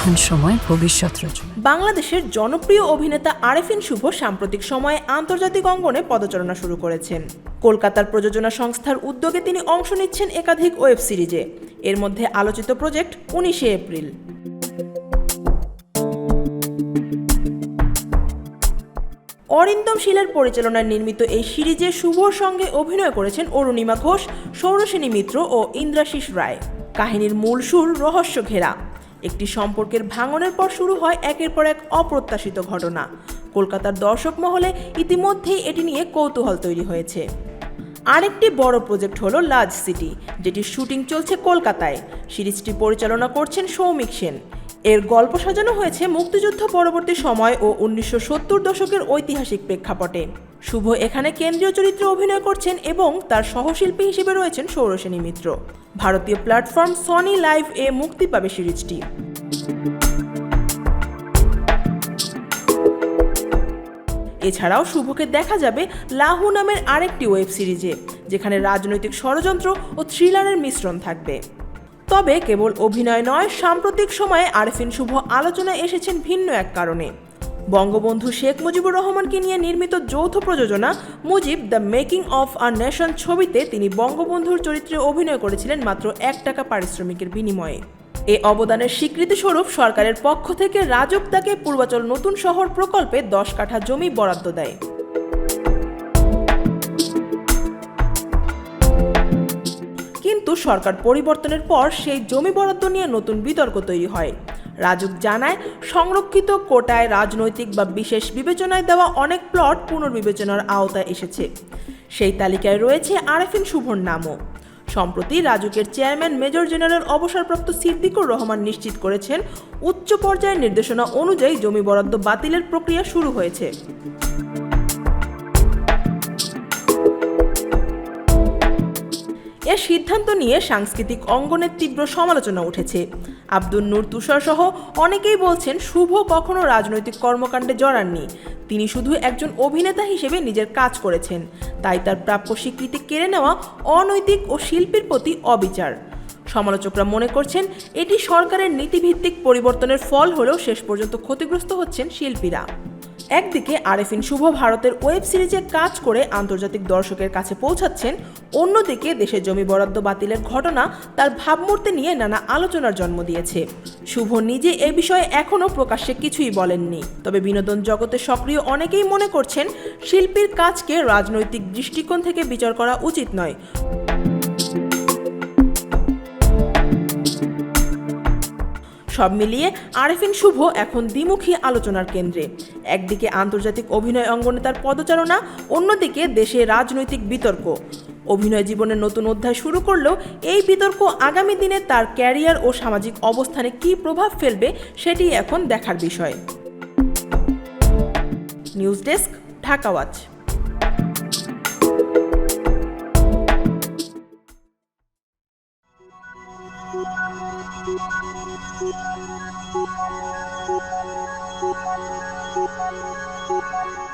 এখন সময় ভবিষ্যৎ রচনা। বাংলাদেশের জনপ্রিয় অভিনেতা আরেফিন শুভ সাম্প্রতিক সময়ে আন্তর্জাতিক অঙ্গনে পদচারণা শুরু করেছেন। কলকাতার প্রযোজনা সংস্থার উদ্যোগে তিনি অংশ নিচ্ছেন একাধিক ওয়েব সিরিজে। এর মধ্যে আলোচিত প্রজেক্ট উনিশে এপ্রিল। অরিন্দম শীলের পরিচালনায় নির্মিত এই সিরিজে শুভর সঙ্গে অভিনয় করেছেন অরুণিমা ঘোষ সৌরসেনী মিত্র ও ইন্দ্রাশিস রায়। কাহিনীর মূল সুর রহস্য ঘেরা। একটি সম্পর্কের ভাঙনের পর শুরু হয় একের পর এক অপ্রত্যাশিত ঘটনা। কলকাতার দর্শক মহলে ইতিমধ্যেই এটি নিয়ে কৌতূহল তৈরি হয়েছে। আরেকটি বড় প্রজেক্ট হলো লাজ সিটি, যেটির শুটিং চলছে কলকাতায়। সিরিজটি পরিচালনা করছেন সৌমিক সেন। এর গল্প সাজানো হয়েছে মুক্তিযুদ্ধ পরবর্তী সময় ও উনিশশো সত্তর দশকের ঐতিহাসিক প্রেক্ষাপটে। শুভ এখানে কেন্দ্রীয় চরিত্রে অভিনয় করছেন এবং তার সহশিল্পী হিসেবে রয়েছেন সৌরসেনী মিত্র। ভারতীয় প্ল্যাটফর্ম সনি লাইভ এ মুক্তি পাবে সিরিজটি। এছাড়াও শুভকে দেখা যাবে লাহু নামের আরেকটি ওয়েব সিরিজে, যেখানে রাজনৈতিক ষড়যন্ত্র ও থ্রিলারের মিশ্রণ থাকবে। তবে কেবল অভিনয় নয়, সাম্প্রতিক সময়ে আরফিন শুভ আলোচনায় এসেছেন ভিন্ন এক কারণে। বঙ্গবন্ধু শেখ মুজিবুর রহমানকে নিয়ে নির্মিত যৌথ প্রযোজনা Mujib the making of a nation ছবিতে তিনি বঙ্গবন্ধুর চরিত্রে অভিনয় করেছিলেন মাত্র এক টাকা পারিশ্রমিকের বিনিময়ে। এ অবদানের স্বীকৃতিস্বরূপ সরকারের পক্ষ থেকে রাজক তাকে পূর্বাচল নতুন শহর প্রকল্পে দশ কাঠা জমি বরাদ্দ দেয়। কিন্তু সরকার পরিবর্তনের পর সেই জমি বরাদ্দ নিয়ে নতুন বিতর্ক তৈরি হয়। রাজুক জানায়, সংরক্ষিত কোটায় রাজনৈতিক বা বিশেষ বিবেচনায় দেওয়া অনেক প্লট পুনর্বিবেচনার আওতায় এসেছে। সেই তালিকায় রয়েছে আরেফিন শুভর নামও। সম্প্রতি রাজুকের চেয়ারম্যান মেজর জেনারেল অবসরপ্রাপ্ত সিদ্দিকুর রহমান নিশ্চিত করেছেন, উচ্চ পর্যায়ের নির্দেশনা অনুযায়ী জমি বরাদ্দ বাতিলের প্রক্রিয়া শুরু হয়েছে। এর সিদ্ধান্ত নিয়ে সাংস্কৃতিক অঙ্গনের তীব্র সমালোচনা উঠেছে। আব্দুল নূর তুষার সহ অনেকেই বলছেন, শুভ কখনো রাজনৈতিক কর্মকাণ্ডে জড়াননি। তিনি শুধু একজন অভিনেতা হিসেবে নিজের কাজ করেছেন। তাই তার প্রাপ্য স্বীকৃতি কেড়ে নেওয়া অনৈতিক ও শিল্পীর প্রতি অবিচার। সমালোচকরা মনে করছেন, এটি সরকারের নীতিভিত্তিক পরিবর্তনের ফল হলেও শেষ পর্যন্ত ক্ষতিগ্রস্ত হচ্ছেন শিল্পীরা। একদিকে আরেফিন শুভ ভারতের ওয়েব সিরিজে কাজ করে আন্তর্জাতিক দর্শকের কাছে পৌঁছাচ্ছেন, অন্যদিকে দেশের জমি বরাদ্দ বাতিলের ঘটনা তার ভাবমূর্তি নিয়ে নানা আলোচনার জন্ম দিয়েছে। শুভ নিজে এ বিষয়ে এখনও প্রকাশ্যে কিছুই বলেননি। তবে বিনোদন জগতে সক্রিয় অনেকেই মনে করছেন, শিল্পীর কাজকে রাজনৈতিক দৃষ্টিকোণ থেকে বিচার করা উচিত নয়। সব মিলিয়ে আরেফিন শুভ এখন দ্বিমুখী আলোচনার কেন্দ্রে। একদিকে আন্তর্জাতিক অভিনয় অঙ্গনে তার পদচারণা, অন্যদিকে দেশে রাজনৈতিক বিতর্ক। অভিনয় জীবনের নতুন অধ্যায় শুরু করলেও এই বিতর্ক আগামী দিনে তার ক্যারিয়ার ও সামাজিক অবস্থানে কী প্রভাব ফেলবে সেটি এখন দেখার বিষয়। News desk, Dhaka Música